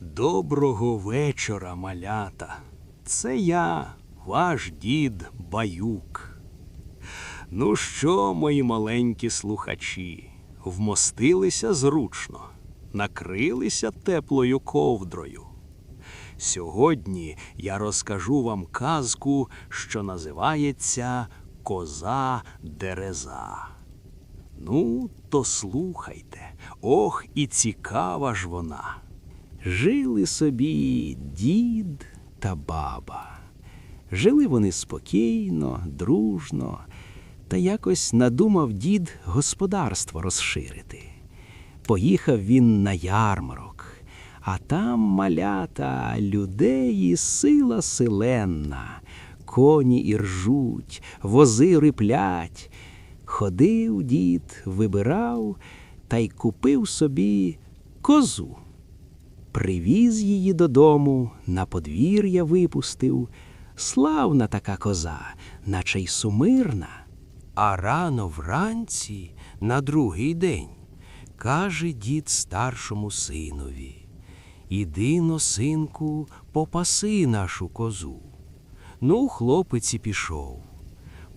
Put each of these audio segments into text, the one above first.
Доброго вечора, малята. Це я, ваш дід Баюк. Ну що, мої маленькі слухачі, вмостилися зручно, накрилися теплою ковдрою. Сьогодні я розкажу вам казку, що називається Коза Дереза. Ну, то слухайте, ох, і цікава ж вона. Жили собі дід та баба. Жили вони спокійно, дружно, та якось надумав дід господарство розширити. Поїхав він на ярмарок, а там малята, людей сила силенна, коні і ржуть, вози риплять. Ходив дід, вибирав та й купив собі козу. Привіз її додому, на подвір'я випустив. Славна така коза, наче й сумирна. А рано вранці, на другий день, каже дід старшому синові: Іди, но, синку, попаси нашу козу. Ну, хлопець і пішов.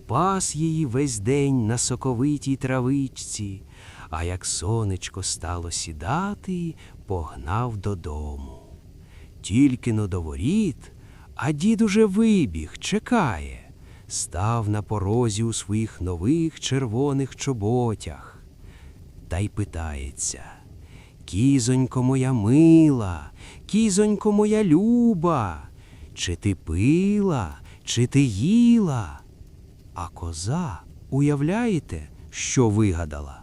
Пас її весь день на соковитій травичці, а як сонечко стало сідати, погнав додому. Тільки но до воріт, а дід уже вибіг, чекає, став на порозі у своїх нових червоних чоботях. Та й питається. Кізонько моя мила, кізонько моя люба, чи ти пила, чи ти їла? А коза, уявляєте, що вигадала?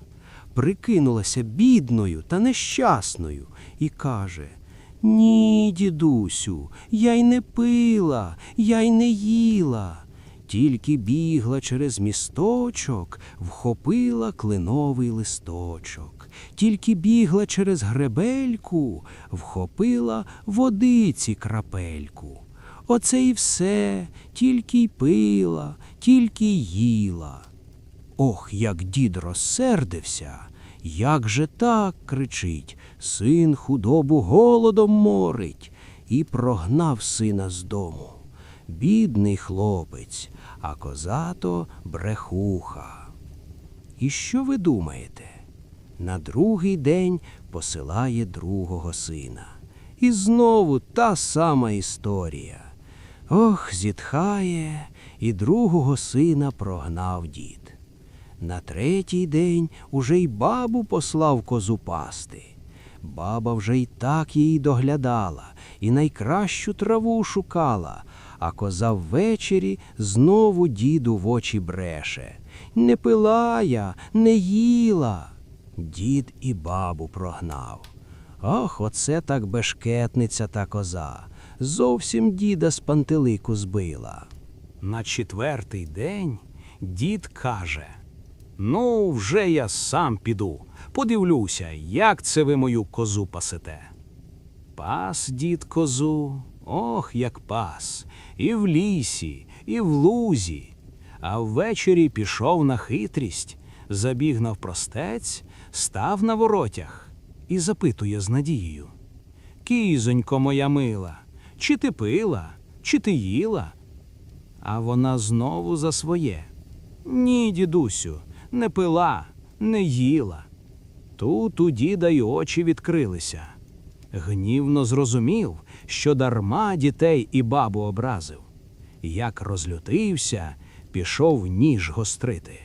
Прикинулася бідною та нещасною і каже: Ні, дідусю, я й не пила, я й не їла. Тільки бігла через місточок, вхопила кленовий листочок, тільки бігла через гребельку, вхопила водиці крапельку. Оце і все, тільки й пила, тільки й їла. Ох, як дід розсердився, як же так кричить, син худобу голодом морить, і прогнав сина з дому. Бідний хлопець, а козато брехуха. І що ви думаєте? На другий день посилає другого сина. І знову та сама історія. Ох, зітхає, і другого сина прогнав дід. На третій день уже й бабу послав козу пасти. Баба вже й так її доглядала, і найкращу траву шукала, а коза ввечері знову діду в очі бреше. Не пила я, не їла. Дід і бабу прогнав. Ох, оце так бешкетниця та коза. Зовсім діда з пантелику збила. На четвертий день дід каже: Ну, вже я сам піду. Подивлюся, як це ви мою козу пасете. Пас дід козу, ох, як пас, і в лісі, і в лузі. А ввечері пішов на хитрість, забіг навпростець, став на воротях і запитує з надією. Кізонько моя мила, чи ти пила, чи ти їла? А вона знову за своє. Ні, дідусю, не пила, не їла. Тут у діда й очі відкрилися. Гнівно зрозумів, що дарма дітей і бабу образив. Як розлютився, пішов ніж гострити.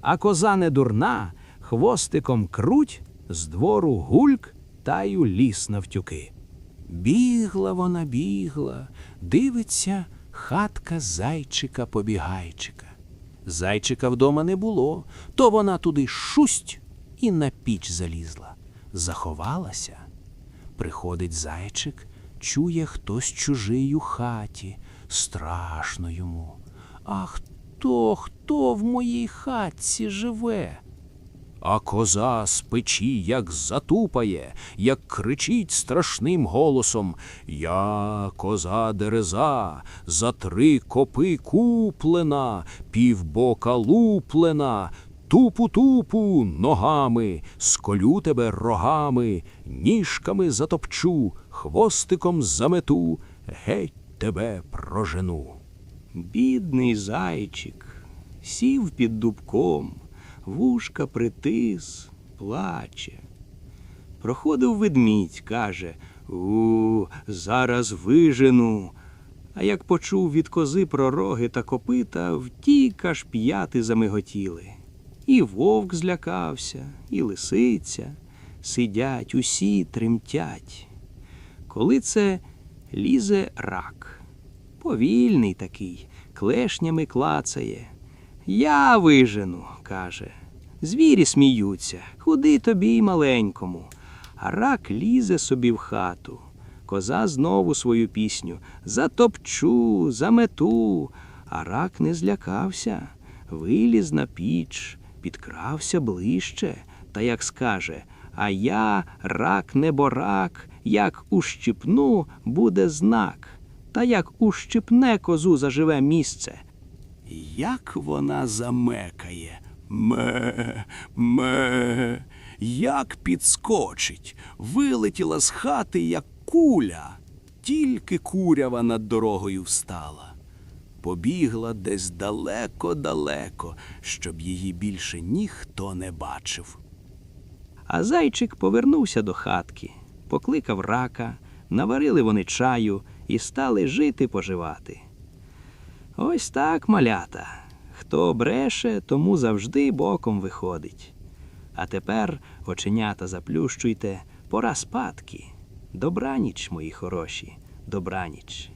А коза не дурна, хвостиком круть, з двору гульк та й у ліс навтюки. Бігла вона, бігла, дивиться хатка зайчика побігайчика. Зайчика вдома не було, то вона туди шусть і на піч залізла, заховалася. Приходить зайчик, чує хтось чужий у хаті, страшно йому. А хто, хто в моїй хатці живе? А коза з печі як затупає, як кричить страшним голосом Я коза дереза, за три копи куплена, півбока луплена, Тупу-тупу ногами, сколю тебе рогами, ніжками затопчу, хвостиком замету, геть тебе прожену. Бідний зайчик сів під дубком, вушка притис, плаче. Проходив ведмідь, каже У, зараз вижену. А як почув від кози про роги та копита, втік аж п'яти замиготіли. І вовк злякався, і лисиця. Сидять, усі тремтять. Коли це лізе рак. Повільний такий, клешнями клацає. Я вижену, каже. Звірі сміються, куди тобі й маленькому. А рак лізе собі в хату. Коза знову свою пісню затопчу, замету. А рак не злякався, виліз на піч, підкрався ближче, та як скаже А я, рак неборак, як ущипну, буде знак. Та як ущипне козу заживе місце. Як вона замекає. Ме, ме, як підскочить, вилетіла з хати, як куля. Тільки курява над дорогою встала. Побігла десь далеко-далеко, щоб її більше ніхто не бачив. А зайчик повернувся до хатки, покликав рака, наварили вони чаю і стали жити поживати. Ось так, малята. Хто бреше, тому завжди боком виходить. А тепер оченята заплющуйте, пора спадки. Добраніч, мої хороші, добраніч.